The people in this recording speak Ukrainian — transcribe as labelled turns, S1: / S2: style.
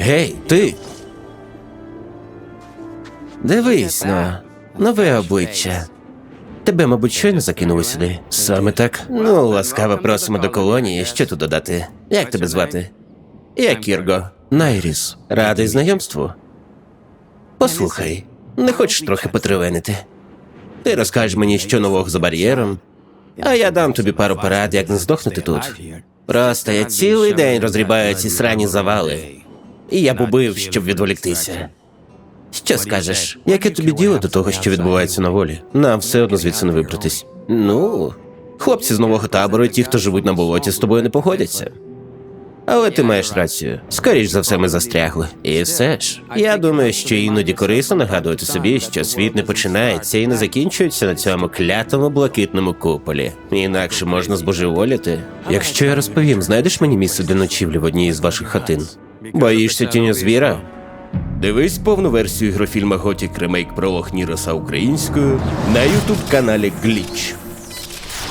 S1: Гей, ти. Дивись на нове обличчя. Тебе, мабуть, щойно закинули сюди. Саме так. Ну, ласкаво просимо до колонії. Що тут додати? Як тебе звати? Я Кірго. Найріс. Радий знайомству. Послухай, не хочеш трохи потревенити? Ти розкажеш мені, що нового за бар'єром, а я дам тобі пару порад, як не здохнути тут. Просто я цілий день розрібаю ці срані завали. І я б убив, щоб відволіктися. Що скажеш? Яке тобі діло до того, що відбувається на волі? Нам все одно звідси не вибратись. Ну, хлопці з нового табору, і ті, хто живуть на болоті, з тобою не погодяться. Але ти маєш рацію. Скоріш за все, ми застрягли. І все ж, я думаю, що іноді корисно нагадувати собі, що світ не починається і не закінчується на цьому клятому блакитному куполі. Інакше можна збожеволіти. Якщо я розповім, знайдеш мені місце для ночівлі в одній із ваших хатин? Боїшся тіня звіра? Дивись повну версію ігрофільма Готік ремейк пролог Ніроса українською на ютуб каналі Гліч.